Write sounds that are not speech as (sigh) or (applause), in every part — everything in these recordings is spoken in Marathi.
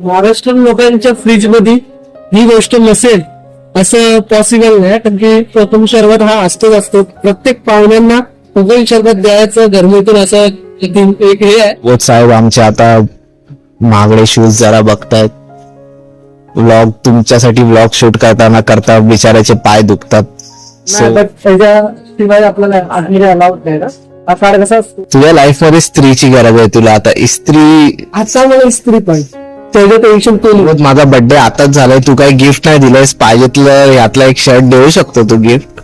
महाराष्ट्रीयन लोकांच्या फ्रीजमध्ये ही गोष्ट नसेल असं पॉसिबल नाही कारण की प्रथम शरबत हा असतोच असतो. प्रत्येक पाहुण्यांना कोकण शरबत द्यायचं गरमीतून असं एक एक हे आहे. साहेब आमचे आता महागडे शूज जरा बघतायत. व्लॉग तुमच्यासाठी व्लॉग शूट करताना करता बिचाराचे पाय दुखतात. So, नाही, but त्याच्याशिवाय आपल्याला अलाउड नाही ना? हा कार्ड कसा असतो तुझ्या लाईफमध्ये स्त्रीची गरज आहे तुला. आता इस्त्री आता मला इस्त्री पाहिजे त्याचं टेन्शन. बोध, माझा बर्थडे आताच झालाय. तू काही गिफ्ट नाही दिलंयस. पाहिजेतलं यातला एक शर्ट देऊ शकतो तू गिफ्ट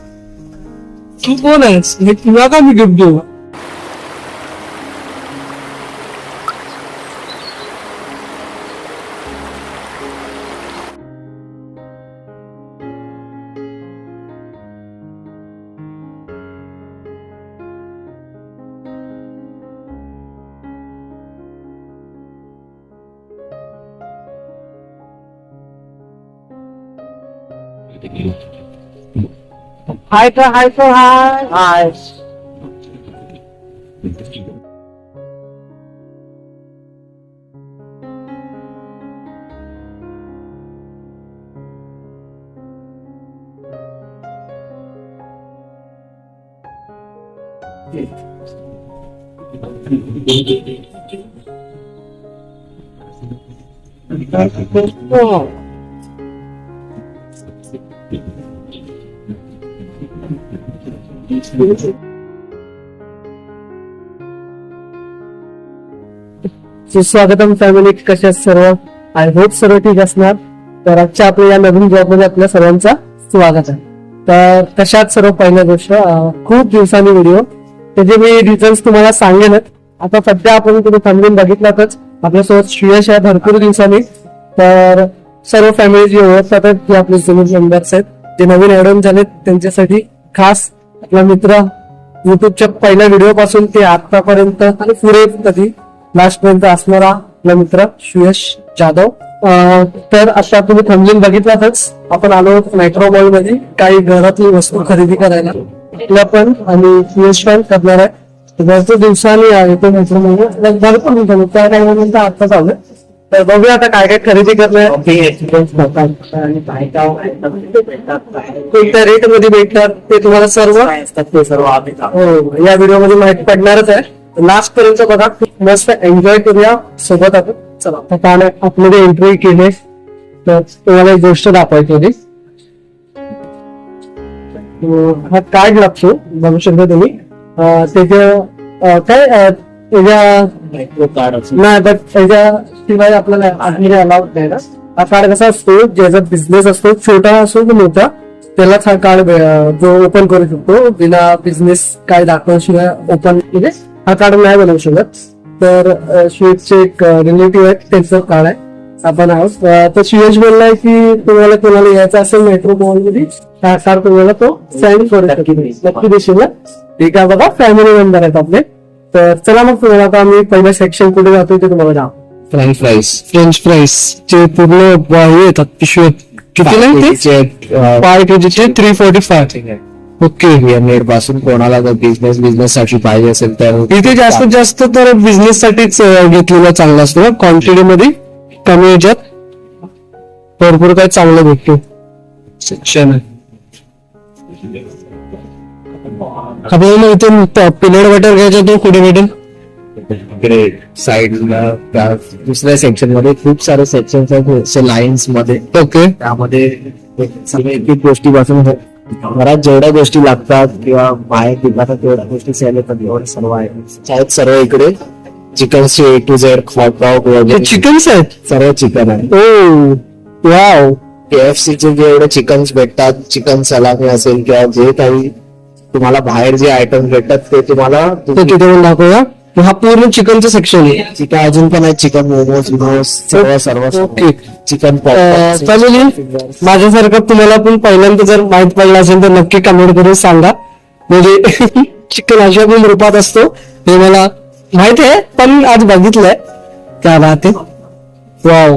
तू कोण आहेस? हे तुला का मी गिफ्ट देऊ? Hi to hi to hi. Hi. Thank you. सुस्वागतम फॅमिली कशा सर्व? आय होप सर्व ठीक असणार. तर आजच्या आपल्या या नवीन जॉबमध्ये आपल्या सर्वांचा स्वागत आहे. तर कशात सर्व पहिल्या गोष्ट खूप दिवसांनी व्हिडिओ त्याचे मी रिझन्स तुम्हाला सांगेनच आता सध्या आपण तुम्ही थांबून बघितलातच. आपल्यासोबत श्रेयश आहे भरपूर दिवसांनी. तर सर्व फॅमिली जे ओळखतात जे आपले जुने मेंबर्स आहेत जे नवीन ऍडॉन झालेत त्यांच्यासाठी खास आपला मित्र युट्यूबच्या पहिल्या व्हिडिओ पासून ते आतापर्यंत आणि पुढे कधी लास्ट पर्यंत असणारा आपला मित्र सुयश जाधव. तर आता तुम्ही थांबून बघितलातच आपण आलो मेट्रो मॉलमध्ये. काही घरातली वस्तू खरेदी करायला. आपल्या पण आणि सुयश पण करणार आहे. भरपूर दिवसांनी येतो मेट्रो मॉल भरपूर दिवसांनी. त्या टाइमनंतर आता चालू आहे. तर बघूया आता काय काय खरेदी करणार. कोणत्या रेटमध्ये भेटतात ते तुम्हाला सर्व? ते सर्व हो या व्हिडिओमध्ये माहिती पडणारच आहे. लास्ट पर्यंत बघा. मस्त एन्जॉय करूया. सोबत आपण. चला. आता आतमध्ये एंट्री केली. तर तुम्हाला एक गोष्ट दाखवायची होती. हा कार्ड लागतो. बघू शकता तुम्ही. त्याच्या काय त्याच्या नाही बट त्याच्याशिवाय आपल्याला आधी अलाउड नाही ना हा कार्ड कसा असतो ज्याचा बिझनेस असतो छोटा असो की मोठा त्यालाच हा कार्ड जो ओपन करू शकतो. बिना बिझनेस काय दाखवल्याशिवाय ओपन म्हणजे हा कार्ड नाही बनवू शकत. तर शिवेशचे एक रिलेटिव्ह आहेत त्यांचं कार्ड आहे. आपण आहोत. तर शिवेश बोललाय की तुम्हाला कोणाला यायचं असेल मेट्रो मॉलमध्ये हा कार्ड तुम्हाला तो साईन करू शकतो. नक्की देशील. ना? ठीक आहे बघा फॅमिली मेंबर आहेत आपले. तर चला मग तुम्हाला आता आम्ही पहिलं सेक्शन कुठे जातो ते तुम्हाला दाव फ्रेंच फ्राईज फ्रेंच फ्राईज चे पूर्ण हे येतात पिशवे कितीला आहे ते फाय केजीचे थ्री फोर्टी फाय ओके नेटपासून कोणाला जर बिझनेस बिझनेस साठी पाहिजे असेल तर इथे जास्तीत जास्त तर बिझनेस साठीच घेतलेला चांगला असतो क्वांटिटी मध्ये कमी याच्यात भरपूर काय चांगलं भेटतो सेक्शन आहे आपल्याला इथे पिलेट बटर घ्यायचा तो कुठे भेटेल ग्रेट साईडला दुसऱ्या सेक्शनमध्ये खूप सारे सेक्शन आहेत. लाईन्समध्ये. ओके त्यामध्ये सगळ्या एक एक गोष्टीपासून घरात जेवढ्या गोष्टी लागतात किंवा बाहेर दिला तेवढ्या गोष्टी सेल येतात. एवढं सर्व आहे. आहेत सर्व इकडे. Chicken A to Z hot dog हे वगैरे. चिकन्स आहेत? सर्व चिकन आहे ओ वाव केएफसी चे जे एवढे चिकन्स भेटतात चिकन सलामी असेल किंवा जे काही तुम्हाला बाहेर जे आयटम भेटतात ते तुम्हाला तिथे पण हा पूर्ण चिकनचं सेक्शन आहे. चिकन अजून पण आहे चिकन मोमोज विमोज सर्व सर्व ओके. चिकन फॅमिली माझ्यासारखं तुम्हाला पण पहिल्यांदा जर माहीत पडलं असेल तर नक्की कमेंट करून सांगा. म्हणजे (laughs) चिकन अशा पण रूपात असतो. हे मला माहीत आहे पण आज बघितलंय. काय राहते वाव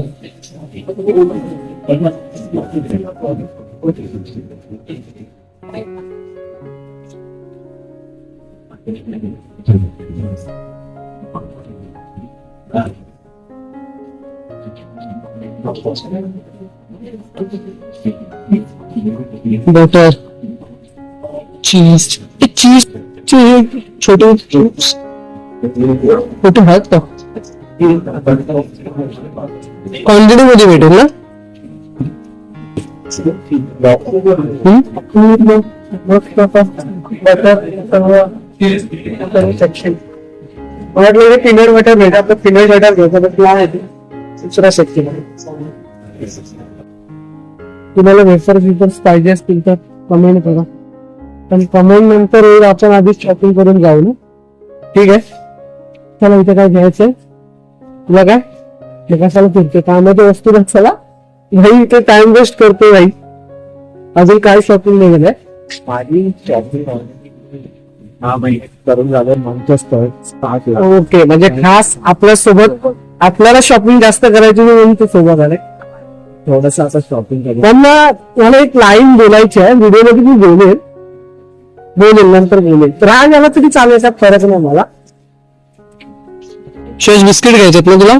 बटर चीज चीज चीज छोटे छोटे आहेत का क्वांटिटी मध्ये भेटेल ना हम्म? वाटलं पीनट बटर भेट आपलं पीनट बटर घ्यायचं पण आहे दुसरा शक्य नाही तुम्हाला वेफर फिफर्स पाहिजे असतील तर कमेंट करा. पण कमेंट नंतर येईल आपण आधीच शॉपिंग करून जाऊ ना. ठीक आहे? चला इथे काय घ्यायचंय? तुला काय हे कशाला फिरते कामाच्या वस्तू ना चला भाई इथे टाइम वेस्ट करतो भाई. अजून काय शॉपिंग नाही गेलंय माझी शॉपिंग हा महिने करून झालं म्हणतोच तर स्टार्ट ओके म्हणजे खास आपल्यासोबत आपल्याला शॉपिंग जास्त करायची नाही म्हणून ते सोबत आले. थोडस असं शॉपिंग करू पण मला एक लाईन बोलायची आहे. व्हिडिओमध्ये मी बोलेल. बोलेल नंतर बोलेल. राग आला तरी चालेल याच्यात फरक नाही मला. शेष बिस्किट घ्यायचेत ना तुला?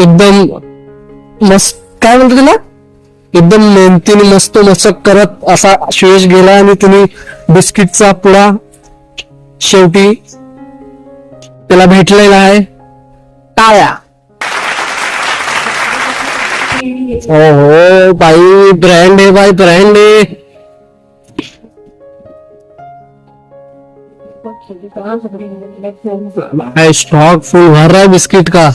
एकदम मस्त काय म्हणतो तुला एकदम मेहनतीने मस्त मस्त करत असा श्वेश गेला आणि तिने बिस्किटचा पुडा शेवटी त्याला भेटलेला आहे. टाळ्या. हो हो बाई ब्रँड आहे बाई ब्रँड आहे. स्टॉक फुल भर रहा है बिस्किट का।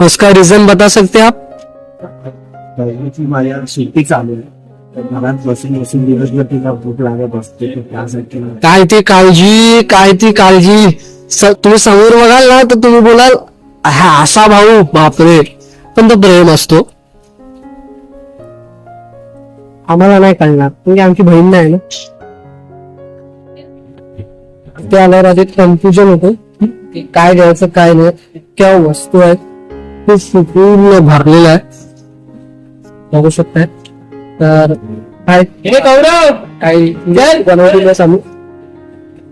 उसका रीजन बता सकते हैं आप? काय ती काळजी काय ती काळजी तुम्ही समोर बघाल ना, तर तुम्ही बोलाल, हा असा भाऊ, बापरे. पण तो प्रेम असतो. आम्हाला नाही कळणार. म्हणजे आमची बहीण नाही ना. ते आल्यावर आधी कन्फ्युजन होतं. की काय घ्यायचं काय नाही. क्या वस्तू आहे? ते पूर्ण भरलेलं आहे. बघू शकताय. तर काय हे काही बनवलेलं सांगू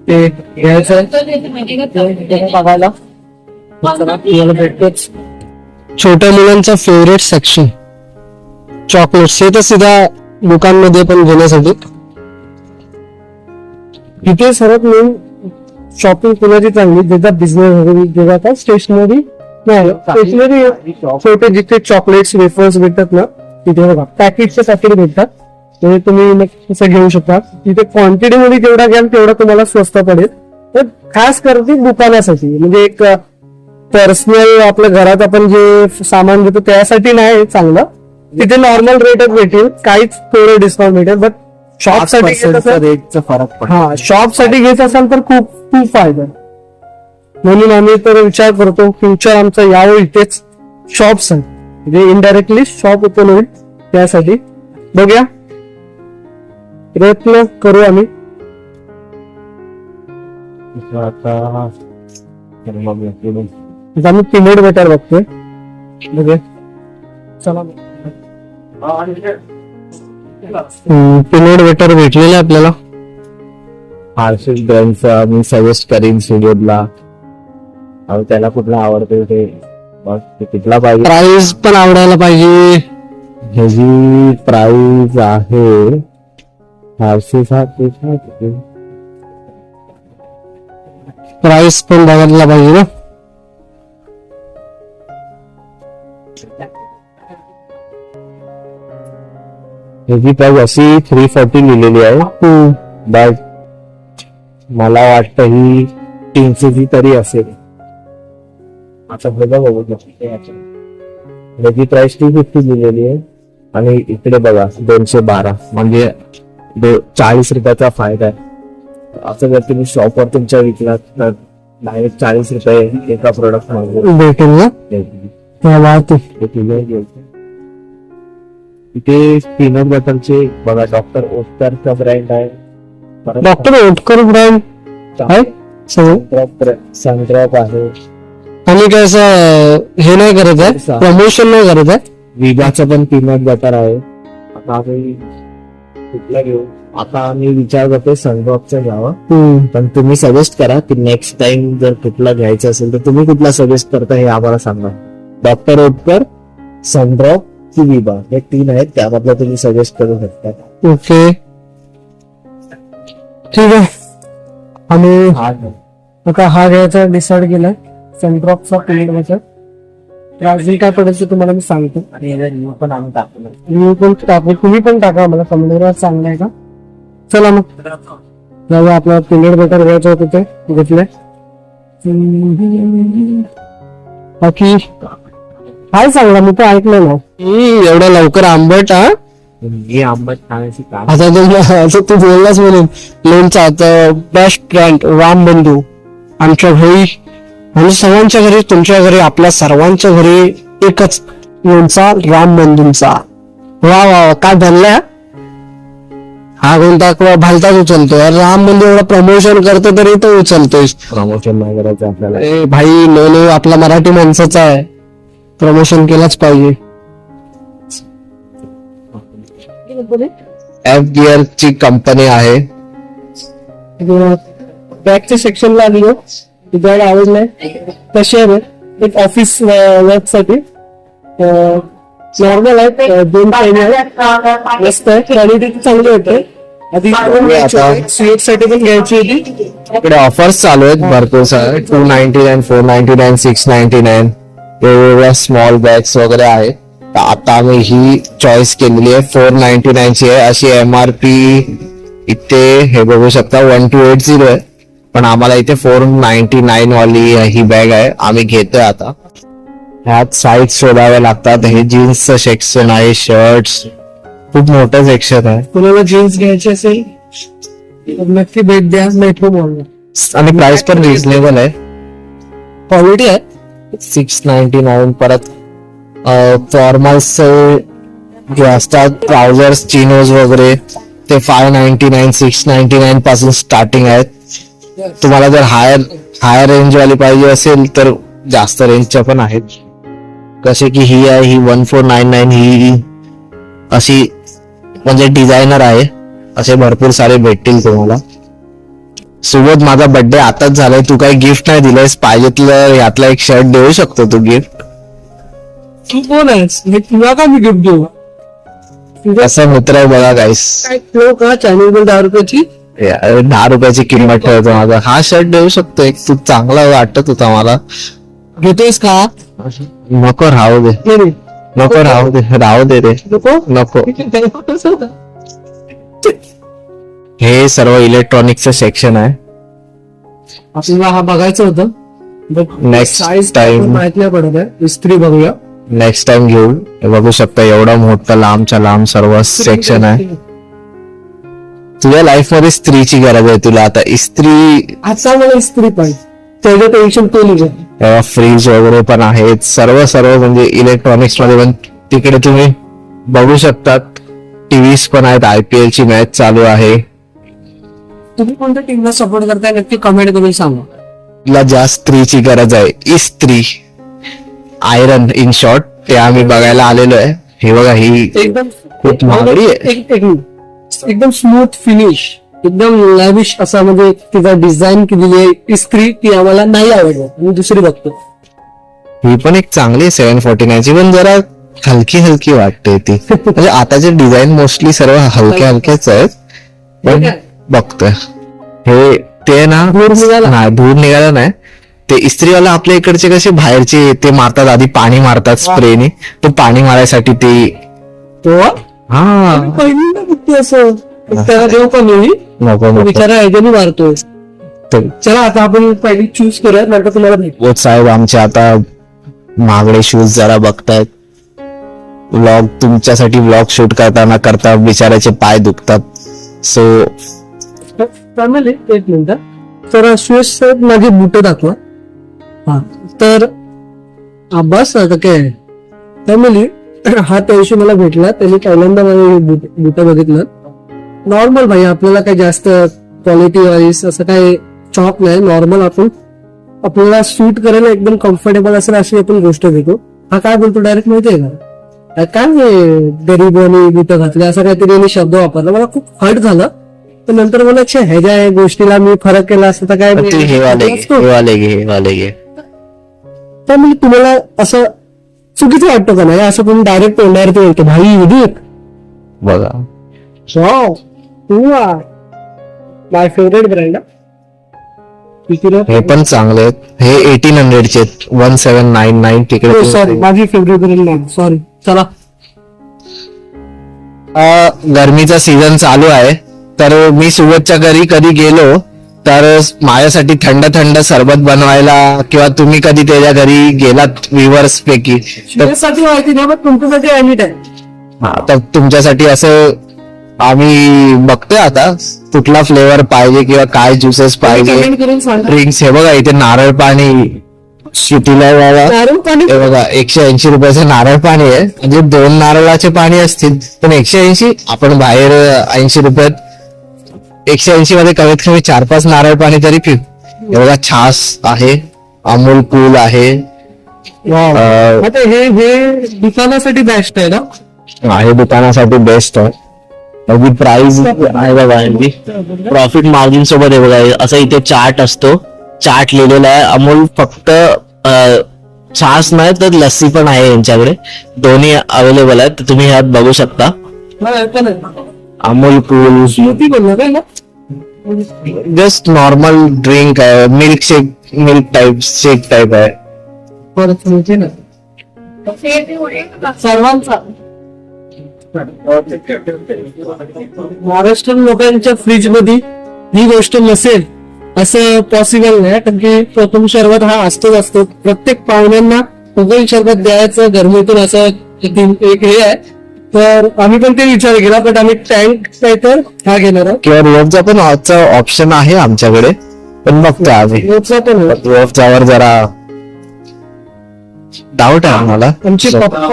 ते घ्यायचं आहे. बघायला. चला, तुम्हाला भेटतोच. छोट्या मुलांचा फेवरेट सेक्शन चॉकलेट्स हे तर सीधा दुकानमध्ये पण घेण्यासाठी. इथे सर्वात मेन शॉपिंग कुणाची चांगली ज्याचा बिझनेस वगैरे ज्याचा काय स्टेशनरी नाही स्टेशनरी छोटे जिथे चॉकलेट्स वेफर्स भेटतात ना तिथे बघा पॅकेटचे पॅकेट भेटतात. ते तुम्ही तसं घेऊ शकता. तिथे क्वांटिटी मध्ये जेवढा घ्याल तेवढा तुम्हाला स्वस्त पडेल. तर खास करते दुकानासाठी. म्हणजे एक पर्सनल आपल्या घरात आपण जे सामान घेतो त्यासाठी नाही चांगलं. तिथे नॉर्मल रेटच भेटेल. काहीच थोडं डिस्काउंट भेटेल. बट शॉपसाठी घेत असाल- रेटचा फरक पडतो. हा शॉपसाठी घेत असाल तर खूप खूप फायदा आहे. म्हणून आम्ही तर विचार करतो फ्युचर आमचं यावं इथेच शॉप्स आहे. म्हणजे इनडायरेक्टली शॉप ओपन होईल त्यासाठी. बघूया. प्रयत्न करू आम्ही. आता तर मग इकडून आता आम्ही पिनट बटर बघतोय. बघूया. चला पिनट बटर भेटलेलं आहे आपल्याला. आरशेष ब्रँडचा मी सजेस्ट करीन सुजोदला आणि त्याला कुठला आवडते ते? मग ते कुठला पाहिजे? प्राइस पण आवडायला पाहिजे. ह्याची प्राइस आहे चारशे सात प्राइस पण बघायला पाहिजे ना. ह्याची प्राइस अशी थ्री फोर्टी लिहिलेली आहे. बट मला वाटतं ही तीनशेची तरी असेल. आता बघा बघू ह्याची प्राइस टू फिफ्टी लिहिलेली आहे. आणि इकडे बघा दोनशे बारा. म्हणजे चाळीस रुपयाचा फायदा आहे. असं जर तुम्ही शॉपवर तुमच्या विकलात तर डायरेक्ट चाळीस रुपये एका प्रोडक्ट भेटेल. इथे पीनट बटरचे बघा डॉक्टर ओस्टरचा ब्रँड आहे. डॉक्टर ओटकर ब्रँड आहे? सनड्रॉप आहे. आणि काय असं हे नाही करत आहे. प्रमोशन नाही करत आहे? विभाचं पण पीनट बटर आहे. आता आम्ही कुठला घेऊ? आता आम्ही विचार करतोय सनड्रॉपचं घ्यावं. पण तुम्ही सजेस्ट करा की नेक्स्ट टाइम जर कुठला घ्यायचं असेल तर तुम्ही कुठला सजेस्ट करता हे आम्हाला सांगा. डॉक्टर ओटकर सनड्रॉप की विभा हे तीन आहेत त्यामधलं तुम्ही सजेस्ट करू शकता. ओके ठीक आहे. आणि आता हा घ्यायचा डिसाइड केलाय सेंट्रॉपचा पिरियड बचत तर अजून काय पडायचं तुम्हाला मी सांगतो. आणि याचा रिव्ह्यू पण आम्ही टाकलो मी पण टाकू. तुम्ही पण टाका. मला समजा चांगलं आहे का? चला मग. जाऊया. आपला पिरियड बटर घ्यायचं होतं ते. घेतलंय. हम्म. बाकी काय सांगला मी तर ऐकलं ना एवढ्या लवकर आंबट हा? आंबट खाण्याची आता तू आता तू बोललाच म्हणून. लोणचा आता बेस्ट ब्रँड राम बंधू आमच्या घरी आणि सर्वांच्या घरी तुमच्या घरी आपल्या सर्वांच्या घरी एकच लोणचा राम बंधूंचा. वा वा वा काय धरलाय हा? कोणता किंवा भलताच उचलतोय. राम बंधू एवढं प्रमोशन करतो तरी तो उचलतोय प्रमोशन नाही करायचं आपल्याला. ए भाई नो नो आपला मराठी माणसाचा आहे. प्रमोशन केलंच पाहिजे. एफ गिअर ची कंपनी आहे. बॅगच्या सेक्शनला आली तुझ्याकडे आवडलाय कसे आहे एक ऑफिस वर्कसाठी. नॉर्मल आहे. दोन आहे. मस्त आहे. क्वालिटी चांगली होते आधी आता- स्वीटसाठी पण घ्यायची होती. इकडे ऑफर्स चालू आहेत भरपूर सारे. Two ninety nine four ninety nine six ninety nine वेगवेगळ्या स्मॉल बॅग्स वगैरे आहे तर आता आम्ही ही चॉईस केलेली आहे. फोर नाईन्टी नाईन ची आहे. अशी एम आर पी इथे हे बघू शकता वन टू एट झिरो आहे. पण आम्हाला इथे फोर नाईन्टी नाईन वाली ही बॅग आहे. आम्ही घेतोय आता. ह्यात साईज शोधाव्या लागतात. हे जीन्सचं सेक्शन आहे. शर्ट्स खूप मोठं सेक्शन आहे. कुणाला जीन्स घ्यायची असेल तर नक्की भेट द्या. मेट्रो मॉलला आणि प्राइस पण रिझनेबल आहे. क्वालिटी आहे? सिक्स नाईन्टी नाईन परत फॉर्मल्स जे असतात ट्राउझर्स चिनोज वगैरे ते five ninety nine six ninety nine पासून स्टार्टिंग आहेत. तुम्हाला जर हायर हायर रेंजवाली पाहिजे असेल तर जास्त रेंजच्या पण आहेत. कसे की ही आहे ही वन फोर नाईन नाईन ही अशी म्हणजे डिझायनर आहे. असे भरपूर सारे भेटतील तुम्हाला. सोबत माझा बर्थडे आताच झालाय. तू काही गिफ्ट नाही दिलंयस. पाहिजे तुला यातला एक शर्ट देऊ शकतो तू गिफ्ट तू कोण आहेस? हे तुला का मी गिफ्ट देऊ? असा मित्र आहे बघा गाईस काय ठेव का? चॅनल दहा रुपयाची? दहा रुपयाची किंमत ठेवतो माझा. हा शर्ट देऊ शकतो एक. तू चांगला वाटत होता मला. घेतोयस का? नको राहू दे. नाही नाही. नको राहू दे. राहू दे रे. नको? नको. ठीक आहे. हे सर्व इलेक्ट्रॉनिकचं सेक्शन आहे. आपल्याला हा बघायचं होतं. साईज. माहीत नाही पडत आहे इस्त्री बघूया. नेक्स्ट टाइम घेऊ बघू शकता एवढं मोठं लांबच्या लांब सर्व सेक्शन आहे. तुझ्या लाईफमध्ये स्त्रीची गरज आहे तुला. आता इस्त्री आता मला इस्त्री पाहिजे. त्याचं टेन्शन निघेल फ्रीज वगैरे पण आहेत. सर्व सर्व म्हणजे इलेक्ट्रॉनिक्समध्ये पण तिकडे तुम्ही बघू शकतात. टीव्हीज पण आहेत. आयपीएल ची मॅच चालू आहे. तुम्ही कोणत्या टीमला सपोर्ट करताय नक्की कमेंट करून सांगा. तुला ज्या स्त्रीची गरज आहे इस्त्री आयरन इन शॉर्ट ते आम्ही बघायला आलेलो आहे. हे बघा ही एकदम खूप महागडी आहे. एक- एक मिनिट. एकदम स्मूथ फिनिश एकदम लॅविश असा म्हणजे तिचा डिझाईन केलेली आहे. इस्त्री ती आम्हाला नाही आवडली. मी दुसरी बघतो. ही पण एक चांगली सेव्हन फोर्टी नाईनची पण जरा हलकी हलकी वाटते ती. (laughs) म्हणजे आताचे डिझाईन मोस्टली सर्व हलके हलकेच आहेत. पण बघतोय. हे ते ना धूर निघाला? नाही धूर निघाला नाही. ते इस्त्रीवाला आपल्या इकडचे कसे बाहेरचे ते मारतात आधी पाणी मारतात स्प्रेने. तो पाणी मारायसाठी ते हा. असं. त्याला देऊ नको बिचारा ह्याच्याने मारतोय. तर चला आता आपण पहिली चूज करूया नंतर तुम्हाला भेट. बोध साहेब आमचे आता महागडे शूज जरा बघतायत. व्लॉग तुमच्यासाठी व्लॉग शूट करताना करता बिचाराचे पाय दुखतात. सो फॅमिली एक मिनिट. तर सुयश साहेब माझे बुट दाखवा. हा तर अब्बास आता काय फॅमिली हा त्या दिवशी मला भेटला. त्याने पहिल्यांदा माझे बुट बघितलं. नॉर्मल भाई आपल्याला काही जास्त क्वालिटी वाईज असं काही चॉक नाही. नॉर्मल आपण आपल्याला सूट करायला एकदम कम्फर्टेबल असेल अशी आपण गोष्ट घेतो. हा काय बोलतो डायरेक्ट माहितीये का? काय गरीब आणि बिट घातले असं काहीतरी शब्द वापरला. मला खूप हर्ट झालं. पण नंतर मला अच्छा ह्याच्या या गोष्टीला मी फरक केला असं तर काय ते हे वाले घे, हे वाले घे हे वाले घे तर म्हणजे तुम्हाला असं चुकीचं वाटतं का नाही? असं तुम्ही डायरेक्ट तोंडावरती बोलतो भाई विधिक बघा. तू माय फेवरेट ब्रँड हे. पण चांगले आहेत. हे एटीन हंड्रेडचे वन सेवन नाईन नाईन तिकडे सॉरी Oh, माझी फेवरेट ब्रँड नाही. सॉरी चला. अं, गरमीचा सीझन चालू आहे. तर मी सुरतच्या घरी कधी गेलो तर माझ्यासाठी थंड थंड सरबत बनवायला किंवा तुम्ही कधी त्याच्या घरी गेलात विवर्स पैकी? तर तुमच्यासाठी हा, असं आम्ही बघतोय आता कुठला फ्लेवर पाहिजे किंवा काय ज्युसेस पाहिजे. ड्रिंक्स हे बघा इथे नारळ पाणी शिटीला हे बघा एकशे ऐंशी रुपयाचं नारळ पाणी आहे. म्हणजे दोन नारळाचे पाणी असतील पण एकशे ऐंशी आपण बाहेर ऐंशी रुपयात एकशे ऐंशी मध्ये कमीत कमी चार पाच नारळ पाणी तरी पिऊ. हे बघा छास आहे अमूल कूल आहे. वाव. अं, आता हे हे दुकानासाठी बेस्ट आहे ना? आहे दुकानासाठी बेस्ट आहे. प्राइस आहे बघा प्रॉफिट मार्जिन सोबत आहे बघा असं इथे चार्ट असतो. चार्ट लिहिलेला आहे अमूल फक्त अं, छास नाही तर लस्सी पण आहे यांच्याकडे. दोन्ही अवेलेबल आहेत तर तुम्ही ह्यात बघू शकता. मला. अमूल कूल काय ना? जस्ट नॉर्मल ड्रिंक आहे milkshake milk type shake type आहे परत ना. सर्वांचा. महाराष्ट्रीयन लोकांच्या फ्रीजमध्ये ही गोष्ट नसेल असं पॉसिबल नाही कारण की प्रथम शरबत हा असतोच असतो. प्रत्येक पाहुण्यांना प्रथम शरबत द्यायचं गरमीतून असं एक हे आहे. तर आम्ही पण ते विचार केला पण आम्ही टँक काय तर हा घेणार आहोत. किंवा रोजचा पण ऑप्शन आहे आमच्याकडे. पण बघतो आम्ही. रोजचा पण आहे. रोजच्यावर जरा डाऊट आहे आम्हाला. आमचे पप्पा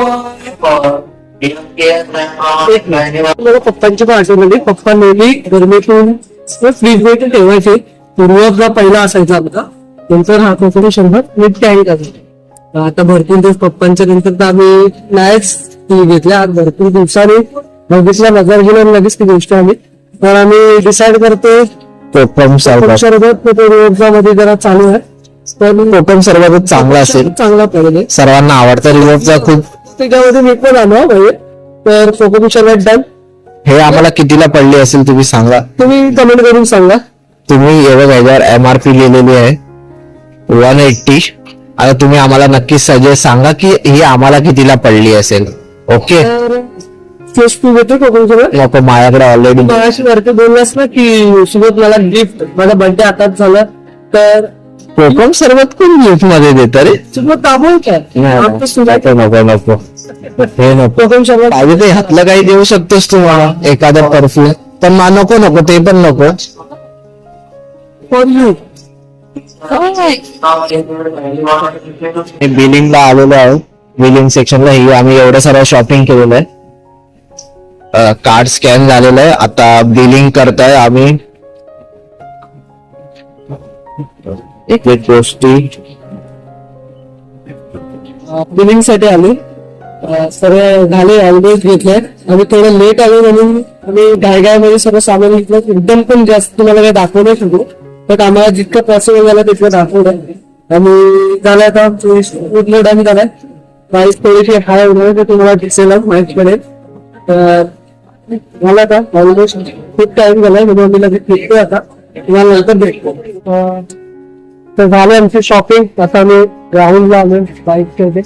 मला पप्पांची पण आठवण आली पप्पा नेहमी गरमीतून फ्रीजमध्ये ठेवायचे. पूर्वजा पहिला असायचा आमचा. नंतर हा कोकणी शंभर मीठ टँक असायचा आता भरपूर दिवस पप्पांच्या नंतर तर आम्ही नाहीच ती घेतल्या भरपूर दिवसांनी बघितल्या नजर गेल्या आणि लगेच ती गोष्ट आम्ही तर आम्ही डिसाईड करतो कोकममध्ये जरा चालू आहे. पण कोकम सरबतच चांगला असेल. चांगला पडेल. सर्वांना आवडतं रिवॉर्डचा खूप. त्याच्यामध्ये मी पण आलो भाई. तर कोकणी शरबत डन हे आम्हाला कितीला पडली असेल तुम्ही सांगा. तुम्ही कमेंट करून सांगा. तुम्ही हे बघा याच्यावर एम आर पी लिहिलेली आहे. वन एट्टी आता तुम्ही आम्हाला नक्कीच सजेस्ट सांगा की ही आम्हाला कितीला पडली असेल. ओके. टू घेतो कोकण सोबत नको माझ्याकडे ऑलरेडी मगाशी वरती बोललास ना की सोबत मला गिफ्ट माझा बर्थडे आताच झाला. तर कोकम सरबत कोण गिफ्टमध्ये देत? रे सोबत दाबव काय? आता सुद्धा नको नको नको. हे नको. कोकण शरबत पाहिजे ते ह्यातलं काही देऊ शकतोस तू मला एखादं परफ्यूम पण मा नको नको ते पण नको. फॉर यू बिलिंगला आलेलो आहे. बिलिंग सेक्शनला ही आम्ही एवढं सर्व शॉपिंग केलेलं आहे. कार्ड स्कॅन झालेलं आहे. आता बिलिंग करताय आम्ही. एक एक गोष्टी. बिलिंगसाठी आले. सर्व झाले ऑलरेडी घेतले आम्ही थोडं लेट आलो म्हणून आम्ही गायगायमध्ये सर्व सामान घेतलं. एकदम पण जास्त तुम्हाला काही दाखवू नाही शकू पण आम्हाला जितकं पॉसिबल झालं तितकं दाखवलं. आणि झालं आता पूर्ण डन झालाय. प्राइस थोडीशी हाय होणार ते तुम्हाला दिसेल माहिती पडेल. तर मला आता ऑलमोस्ट खूप टाइम झालाय म्हणून आम्ही लगेच भेटतो आता. तुम्हाला नंतर भेटतो. तर झालं आमची शॉपिंग आता आम्ही ग्राउंडला आलो बाईक ठेवते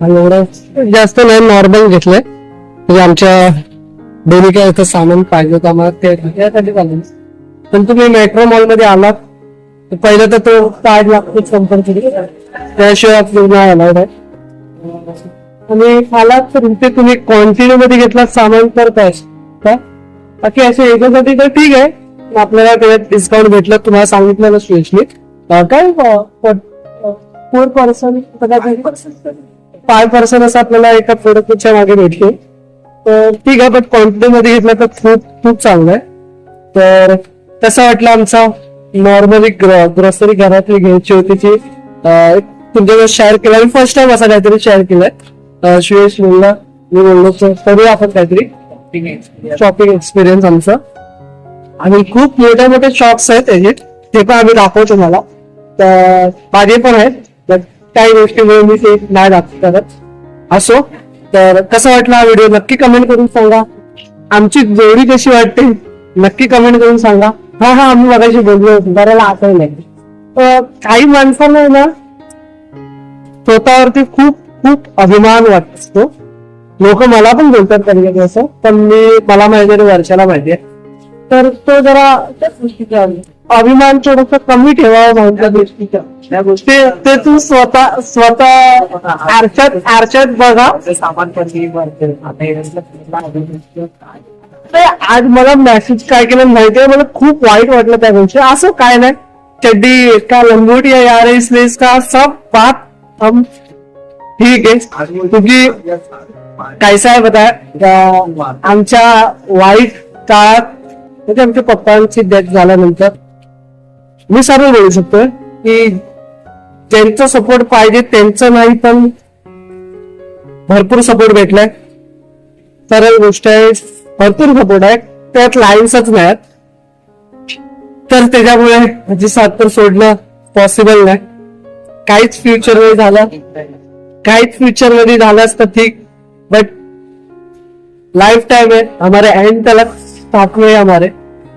आणि एवढं जास्त नाही नॉर्मल घेतलंय. म्हणजे आमच्या दोन्ही काय इथं सामान पाहिजे होतं आम्हाला ते त्यासाठी चालेल पण तुम्ही मेट्रो मॉलमध्ये आलात तर पहिलं तर तो कार्ड लागतो कंपल्सरी त्याशिवाय आपलं नाही अलाउड आहे आणि आलात तर इथे तुम्ही क्वांटिटी मध्ये घेतला सामान करताय का बाकी असे याच्यासाठी तर ठीक आहे. आपल्याला त्याच्यात डिस्काउंट भेटलं तुम्हाला सांगितलं ना स्पेशली काय? फोर पर्सन फाय पर्सन असं आपल्याला एका प्रोडक्टच्या मागे भेटले. तर ठीक आहे बट क्वांटिटी मध्ये घेतलं तर खूप खूप चांगलं आहे. तर कसं वाटलं आमचा नॉर्मली ग्रॉसरी घरातली घ्यायची होती एक तुमच्याकडे शेअर केला. मी फर्स्ट टाइम असा काहीतरी शेअर केलाय. सुयश बोलला मी बोललो तर करूया आपण काहीतरी. शॉपिंग एक्सपिरियन्स आमचा. आणि खूप मोठे मोठे शॉप्स आहेत त्याचे ते पण आम्ही दाखवतो तुम्हाला. तर माझे पण आहेत. But काही गोष्टीमुळे मी ते नाही दाखवत करत असो. तर कसा वाटला हा व्हिडिओ नक्की कमेंट करून सांगा. आमची जोडी कशी वाटते? नक्की कमेंट करून सांगा. हा हा आम्ही मगाशी बोललो. बऱ्याला आठवलंय अं, काही माणसांना ना स्वतःवरती खूप खूप अभिमान वाटत. असतो लोक मला पण बोलतात कधी कधी असं पण मी मला माहिती आहे वर्षाला माहिती आहे. तर तो जरा गोष्टीचा अभिमान थोडस कमी ठेवावा गोष्टीचा. त्या गोष्टी ते तू स्वतः स्वतः आरशात आरशात बघा. सामान आज मला मेसेज काय केलं माहितीये मला खूप वाईट वाटलं त्या गोष्टी. असं काय नाही. चड्डी का लंगोटी यार इसलिए इसका सब बात हम। ठीक है क्योंकि कैसा आहे बता. आमच्या वाईट काळात म्हणजे आमच्या पप्पांची डेथ झाल्यानंतर मी सर्व बोलू शकतोय की ज्यांचा सपोर्ट पाहिजे त्यांचं नाही पण भरपूर सपोर्ट भेटलाय. सरळ गोष्ट आहे भरपूर सपोर्ट आहे. त्यात लाईन्सच नाहीत. तर त्याच्यामुळे माझी साथ तर सोडणं पॉसिबल नाही. काहीच फ्युचरमध्ये झालं काहीच फ्युचरमध्ये झालं असतं ठीक. बट लाइफ टाइम आहे. हमारे एंड त्याला साथ में हमारे.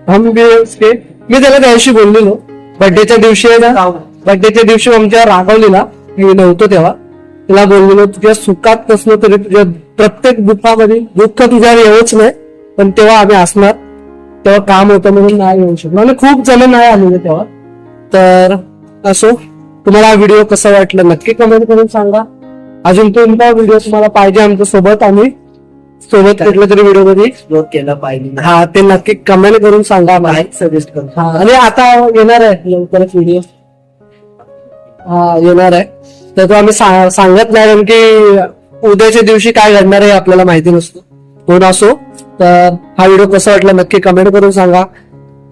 हम भी उसके मी त्याला त्याशी बोललेलो. बर्थडेच्या दिवशी आहे ना. बर्थडेच्या दिवशी आमच्या रागवलेला. मी नव्हतो तेव्हा. तिला बोललेलो तुझ्या सुखात नसलो तरी तुझ्या प्रत्येक दुःखामध्ये दुःख तुझ्यावर येऊच नाही. पण तेव्हा आम्ही असणार. तेव्हा काम होतं म्हणून नाही येऊ शकलो आणि म्हणजे खूप जण नाही आलेले तेव्हा. तर असो. तुम्हाला हा व्हिडिओ कसा वाटला नक्की कमेंट करून सांगा. अजून कोणता व्हिडिओ तुम्हाला पाहिजे आमच्यासोबत आम्ही सोबत कुठल्या तरी व्हिडिओमध्ये. एक्सप्लोर केलं पाहिजे. हा ते नक्की कमेंट करून सांगा मला सजेस्ट करतो हा आणि आता येणार आहे लवकरच व्हिडिओ हा येणार आहे. तर तो आम्ही सा- सांगत नाही कारण की उद्याच्या दिवशी काय घडणार आहे आपल्याला माहिती नसतो. कोण असो तर हा व्हिडिओ कसा वाटला नक्की कमेंट करून सांगा.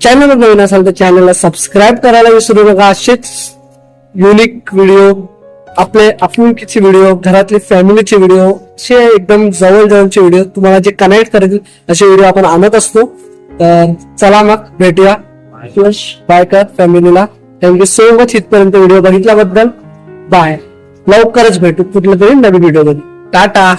चॅनल नवीन असाल तर चॅनलला सबस्क्राईब करायला विसरू नका. असेच युनिक व्हिडिओ आपले आपुलकीचे व्हिडिओ घरातले फॅमिलीचे व्हिडिओ असे एकदम जवळ जवळचे व्हिडिओ तुम्हाला जे कनेक्ट करायचे असे व्हिडिओ आपण आणत असतो. तर चला मग भेटूया. बायकर फॅमिलीला थँक्यू सो मच इथपर्यंत व्हिडिओ बघितल्याबद्दल. बाय लवकरच भेटू कुठल्या तरी नवीन व्हिडिओमध्ये. टाटा!